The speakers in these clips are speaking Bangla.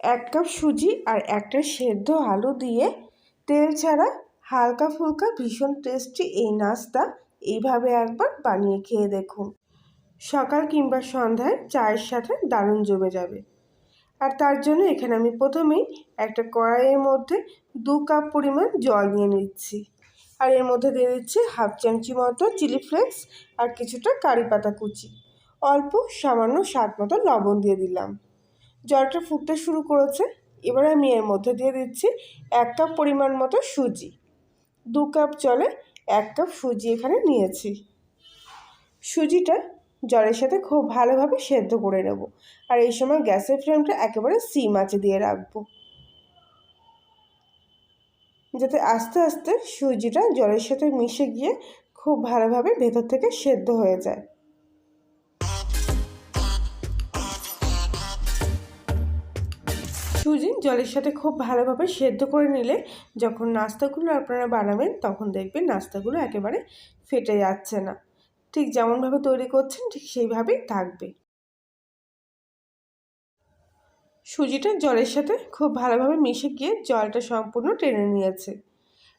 এক কাপ সুজি আর একটা সেদ্ধ আলু দিয়ে তেল ছাড়া হালকা ফুলকা ভীষণ টেস্টি এই নাস্তা এইভাবে একবার বানিয়ে খেয়ে দেখুন। সকাল কিংবা সন্ধ্যায় চায়ের সাথে দারুণ জমে যাবে। আর তার জন্য এখানে আমি প্রথমেই একটা কড়াইয়ের মধ্যে দু কাপ পরিমাণ জল নিয়ে নিচ্ছি। আর এর মধ্যে দিয়ে দিচ্ছি হাফ চামচি মতো চিলি ফ্লেক্স আর কিছুটা কারি পাতা কুচি। অল্প সামান্য স্বাদ মতো লবণ দিয়ে দিলাম। জলটা ফুটতে শুরু করেছে। এবার আমি এর মধ্যে দিয়ে দিচ্ছি এক কাপ পরিমাণ মতো সুজি। দু কাপ জলে এক কাপ সুজি এখানে নিয়েছি। সুজিটা জলের সাথে খুব ভালোভাবে সেদ্ধ করে নেব। আর এই সময় গ্যাসের ফ্লেমটা একেবারে সিম আঁচে দিয়ে রাখব। যাতে আস্তে আস্তে সুজিটা জলের সাথে মিশে গিয়ে খুব ভালোভাবে ভেতর থেকে সেদ্ধ হয়ে যায়। সুজি জলের সাথে খুব ভালোভাবে সেদ্ধ করে নিলে যখন নাস্তাগুলো আপনারা বানাবেন, তখন দেখবেন নাস্তাগুলো একেবারে ফেটে যাচ্ছে না। ঠিক যেমনভাবে তৈরি করছেন, ঠিক সেইভাবেই থাকবে। সুজিটা জলের সাথে খুব ভালোভাবে মিশে গিয়ে জলটা সম্পূর্ণ টেনে নিয়েছে।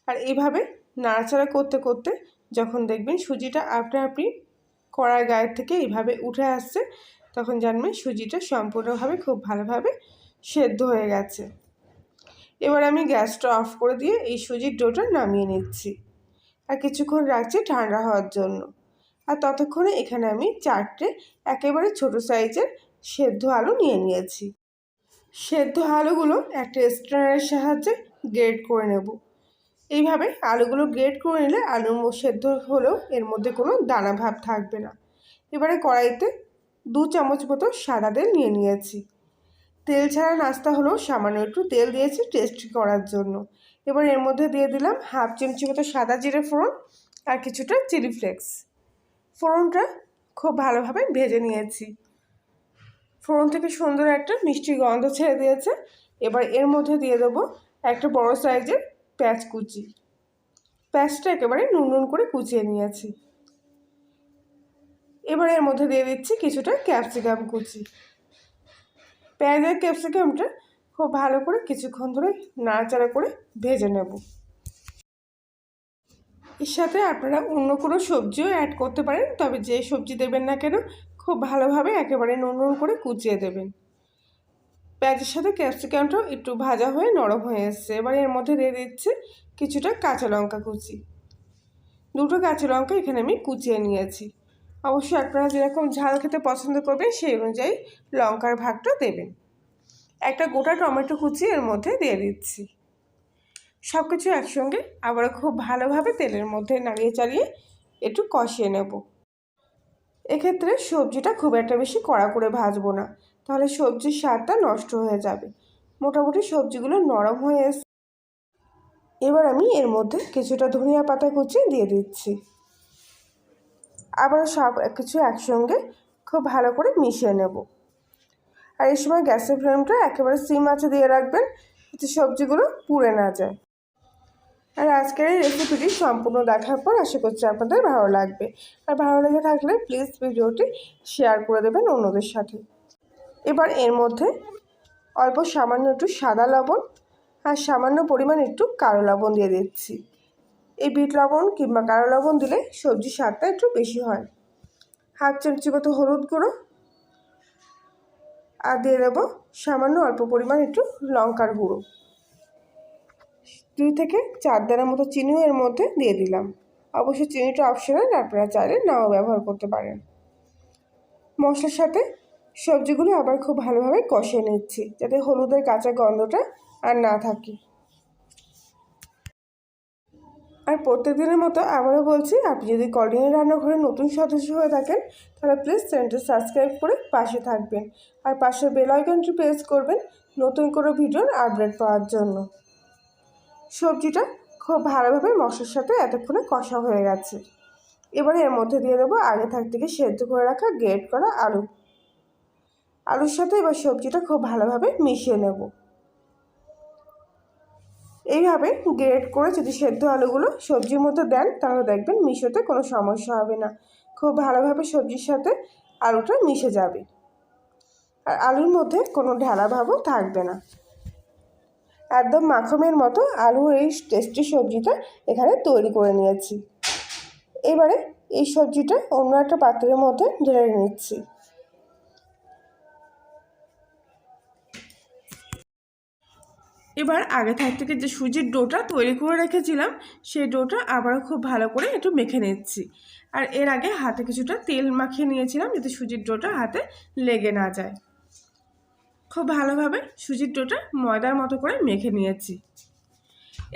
আর এইভাবে নাড়াচাড়া করতে করতে যখন দেখবেন সুজিটা আপনা আপনি কড়ার গায়ের থেকে এইভাবে উঠে আসছে, তখন জানবেন সুজিটা সম্পূর্ণভাবে খুব ভালোভাবে সেদ্ধ হয়ে গেছে। এবার আমি গ্যাসটা অফ করে দিয়ে এই সুজির ডোটা নামিয়ে নিচ্ছি। আর কিছুক্ষণ রাখছি ঠান্ডা হওয়ার জন্য। আর ততক্ষণে এখানে আমি চারটে একেবারে ছোট সাইজের সেদ্ধ আলু নিয়ে নিয়েছি। সেদ্ধ আলুগুলো একটা স্ট্রেনারের সাহায্যে গ্রেড করে নেব। এইভাবে আলুগুলো গ্রেড করে নিলে আলু সেদ্ধ হলেও এর মধ্যে কোনো দানা ভাব থাকবে না। এবারে কড়াইতে দু চামচ মতো সাদা তেল নিয়ে নিয়েছি। তেল ছাড়া নাস্তা হলেও সামান্য একটু তেল দিয়েছি টেস্ট করার জন্য। এবার এর মধ্যে দিয়ে দিলাম হাফ চামচি মতো সাদা জিরে ফোড়ন আর কিছুটা চিলি ফ্লেক্স ফোড়নটা খুব ভালোভাবে ভেজে নিয়েছি। ফোড়ন থেকে সুন্দর একটা মিষ্টি গন্ধ ছেড়ে দিয়েছে। এবার এর মধ্যে দিয়ে দেবো একটা বড় সাইজের পেঁয়াজ কুচি। পেঁয়াজটা একেবারে নুন নুন করে কুচিয়ে নিয়েছি। এবার এর মধ্যে দিয়ে দিচ্ছি কিছুটা ক্যাপসিকাম কুচি। পেঁয়াজ আর ক্যাপসিকামটা খুব ভালো করে কিছুক্ষণ ধরে নাড়াচাড়া করে ভেজে নেব। এর সাথে আপনারা অন্য কোনো সবজিও অ্যাড করতে পারেন, তবে যে সবজি দেবেন না কেন, খুব ভালোভাবে একেবারে নুন নুন করে কুচিয়ে দেবেন। পেঁয়াজের সাথে ক্যাপসিকামটাও একটু ভাজা হয়ে নরম হয়ে এসছে। এবার এর মধ্যে দিয়ে দিচ্ছে কিছুটা কাঁচা লঙ্কা কুচি। দুটো কাঁচা লঙ্কা এখানে আমি কুচিয়ে নিয়েছি। অবশ্যই আপনারা যেরকম ঝাল খেতে পছন্দ করবেন, সেই অনুযায়ী লঙ্কার ভাগটা দেবেন। একটা গোটা টমেটো কুচি এর মধ্যে দিয়ে দিচ্ছি। সব কিছু একসঙ্গে আবার খুব ভালোভাবে তেলের মধ্যে নাড়িয়ে চাড়িয়ে একটু কষিয়ে নেব। এক্ষেত্রে সবজিটা খুব একটা বেশি কড়া করে ভাজবো না, তাহলে সবজির স্বাদটা নষ্ট হয়ে যাবে। মোটামুটি সবজিগুলো নরম হয়ে এবার আমি এর মধ্যে কিছুটা ধনিয়া পাতা কুচি দিয়ে দিচ্ছি। আবার সব কিছু একসঙ্গে খুব ভালো করে মিশিয়ে নেব। আর এই সময় গ্যাসের ফ্লেমটা একেবারে সিম আছে দিয়ে রাখবেন যাতে সবজিগুলো পুড়ে না যায়। আর আজকের এই রেসিপিটি সম্পূর্ণ দেখার পর আশা করছি আপনাদের ভালো লাগবে। আর ভালো লেগে থাকলে প্লিজ ভিডিওটি শেয়ার করে দেবেন অন্যদের সাথে। এবার এর মধ্যে অল্প সামান্য একটু সাদা লবণ আর সামান্য পরিমাণ একটু কালো লবণ দিয়ে দিচ্ছি। এই বিট লবণ কিংবা কালো লবণ দিলে সবজির স্বাদটা একটু বেশি হয়। হাফ চামচি মতো হলুদ গুঁড়ো। আর দিয়ে দেবো সামান্য অল্প পরিমাণ একটু লঙ্কার গুঁড়ো। দুই থেকে চার দানার মতো চিনিও এর মধ্যে দিয়ে দিলাম। অবশ্যই চিনিটা অপশনাল আপনারা চাইলে নাও ব্যবহার করতে পারেন। মশলার সাথে সবজিগুলো আবার খুব ভালোভাবে কষিয়ে নিচ্ছি, যাতে হলুদের কাঁচা গন্ধটা আর না থাকে। আর প্রত্যেক দিনের মতো আবারও বলছি, আপনি যদি কলিনের রান্নাঘরে নতুন সদস্য হয়ে থাকেন, তাহলে প্লিজ চ্যানেলটি সাবস্ক্রাইব করে পাশে থাকবেন। আর পাশে বেল আইকনটি প্রেস করবেন নতুন কোনো ভিডিওর আপডেট পাওয়ার জন্য। সবজিটা খুব ভালোভাবে মশলার সাথে এতক্ষণে কষা হয়ে গেছে। এবারে এর মধ্যে দিয়ে দেবো আগে থাক থেকে সেদ্ধ করে রাখা গ্রেট করা আলু। আলুর সাথে এবার সবজিটা খুব ভালোভাবে মিশিয়ে নেব। এইভাবে গ্রেড করে যদি সেদ্ধ আলুগুলো সবজির মধ্যে দেন, তাহলে দেখবেন মিশোতে কোনো সমস্যা হবে না। খুব ভালোভাবে সবজির সাথে আলুটা মিশে যাবে। আর আলুর মধ্যে কোনো ঢালা ভাবও থাকবে না। একদম মাখমের মতো আলু এই টেস্টি সবজিটা এখানে তৈরি করে নিয়েছি। এবারে এই সবজিটা অন্য একটা পাত্রের মধ্যে ঢেলে নিচ্ছি। এবার আগে থাক থেকে যে সুজির ডোটা তৈরি করে রেখেছিলাম, সেই ডোটা আবারও খুব ভালো করে একটু মেখে নিচ্ছি। আর এর আগে হাতে কিছুটা তেল মাখিয়ে নিয়েছিলাম যাতে সুজির ডোটা হাতে লেগে না যায়। খুব ভালোভাবে সুজির ডোটা ময়দার মতো করে মেখে নিয়েছি।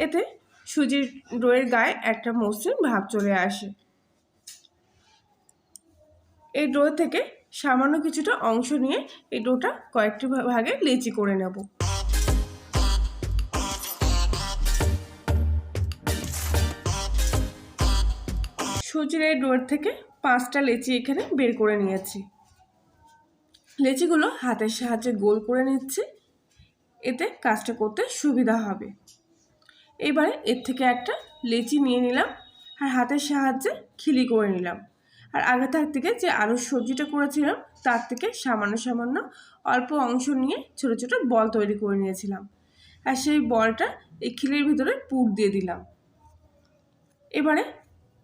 এতে সুজির ডোয়ের গায়ে একটা মসৃণ ভাব চলে আসে। এই ডো থেকে সামান্য কিছুটা অংশ নিয়ে এই ডোটা কয়েকটি ভাগে লেচি করে নেব। এই ডোর থেকে পাঁচটা লেচি এখানে বের করে নিয়েছি। লেচিগুলো হাতের সাহায্যে গোল করে নিচ্ছি। এতে কাজটা করতে সুবিধা হবে। এবারে এর থেকে একটা লেচি নিয়ে নিলাম আর হাতের সাহায্যে খিলি করে নিলাম। আর আগে তার থেকে যে আলুর সবজিটা করেছিলাম, তার থেকে সামান্য সামান্য অল্প অংশ নিয়ে ছোট ছোট বল তৈরি করে নিয়েছিলাম। আর সেই বলটা এই খিলির ভিতরে পুর দিয়ে দিলাম। এবারে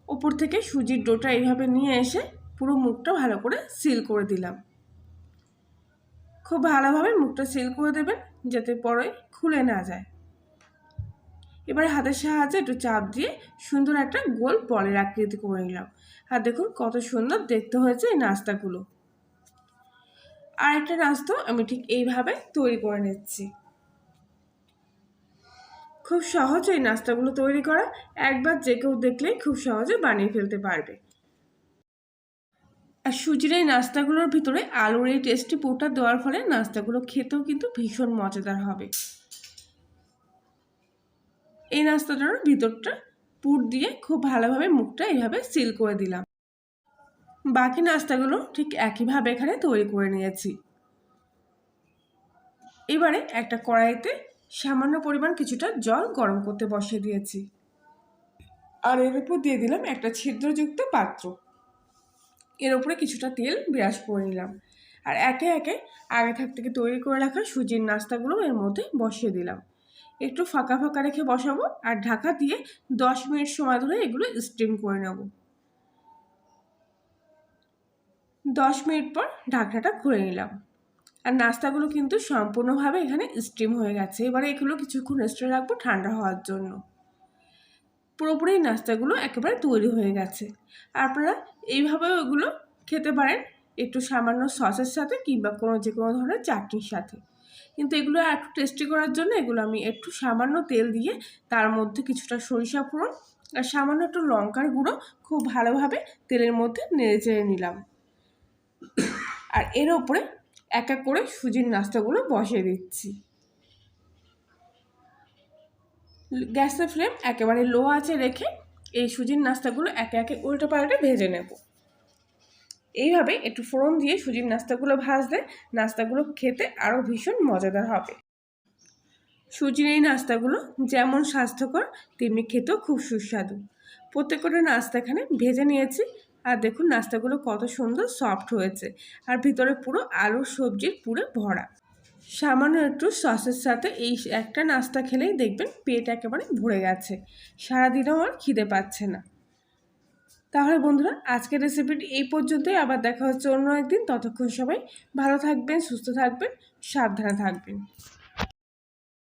ওপর থেকে সুজির ডোটা এইভাবে নিয়ে এসে পুরো মুখটা ভালো করে সিল করে দিলাম। খুব ভালোভাবে মুখটা সিল করে দেবেন যাতে পরে খুলে না যায়। এবার হাতের সাহায্যে একটু চাপ দিয়ে সুন্দর একটা গোল বলের আকৃতি করে নিলাম। আর দেখুন কত সুন্দর দেখতে হয়েছে এই নাস্তাগুলো। আর একটা নাস্তা আমি ঠিক এইভাবে তৈরি করে নিচ্ছি। খুব সহজ এই নাস্তাগুলো তৈরি করা একবার যে কেউ দেখলেই খুব সহজে বানিয়ে ফেলতে পারবে। আর সুজির এই নাস্তাগুলোর ভিতরে আলুর এই টেস্টি পুরটা দেওয়ার ফলে নাস্তাগুলো খেতেও কিন্তু ভীষণ মজাদার হবে। এই নাস্তাটার ভিতরটা পুর দিয়ে খুব ভালোভাবে মুখটা এইভাবে সিল করে দিলাম। বাকি নাস্তাগুলো ঠিক একইভাবে এখানে তৈরি করে নিয়েছি। এবারে একটা কড়াইতে সামান্য পরিমাণ কিছুটা জল গরম করতে বসিয়ে দিয়েছি। আর এর উপর দিয়ে দিলাম একটা ছিদ্রযুক্ত পাত্র। এর উপরে কিছুটা তেল ব্রাশ করে নিলাম। আর একে একে আগে থাক থেকে তৈরি করে রাখা সুজির নাস্তাগুলো এর মধ্যে বসিয়ে দিলাম। একটু ফাঁকা ফাঁকা রেখে বসাবো আর ঢাকা দিয়ে দশ মিনিট সময় ধরে এগুলো স্টিম করে নেব। দশ মিনিট পর ঢাকনাটা খুলে নিলাম। আর নাস্তাগুলো কিন্তু সম্পূর্ণভাবে এখানে স্টিম হয়ে গেছে। এবারে এগুলো কিছুক্ষণ রেস্টে রাখব ঠান্ডা হওয়ার জন্য। পুরোপুরি নাস্তাগুলো একেবারে তৈরি হয়ে গেছে। আপনারা এইভাবে ওগুলো খেতে পারেন একটু সামান্য সসের সাথে কিংবা কোনো যে কোনো ধরনের চাটনির সাথে। কিন্তু এগুলো একটু টেস্টি করার জন্য এগুলো আমি একটু সামান্য তেল দিয়ে তার মধ্যে কিছুটা সরিষা ফোড়ন আর সামান্য একটু লঙ্কার গুঁড়ো খুব ভালোভাবে তেলের মধ্যে নেড়ে চেড়ে নিলাম। আর এর ওপরে এক এক করে সুজির নাস্তাগুলো বসিয়ে দিচ্ছি। গ্যাসের ফ্লেম একেবারে লো আছে রেখে এই সুজির নাস্তাগুলো একে একে উল্টো পাল্টে ভেজে নেব। এইভাবে একটু ফোড়ন দিয়ে সুজির নাস্তাগুলো ভাজলে নাস্তাগুলো খেতে আরও ভীষণ মজাদার হবে। সুজির এই নাস্তাগুলো যেমন স্বাস্থ্যকর, তেমনি খেতেও খুব সুস্বাদু। প্রত্যেকটা নাস্তা এখানে ভেজে নিয়েছি আর দেখুন নাস্তাগুলো কত সুন্দর সফট হয়েছে। আর ভিতরে পুরো আলুর সবজির পুরো ভরা। সামান্য একটু সসের সাথে এই একটা নাস্তা খেলেই দেখবেন পেট একেবারে ভরে গেছে। সারাদিনও আর খিদে পাচ্ছে না। তাহলে বন্ধুরা, আজকের রেসিপিটি এই পর্যন্তই। আবার দেখা হচ্ছে অন্য একদিন। ততক্ষণ সবাই ভালো থাকবেন, সুস্থ থাকবেন, সাবধানে থাকবেন।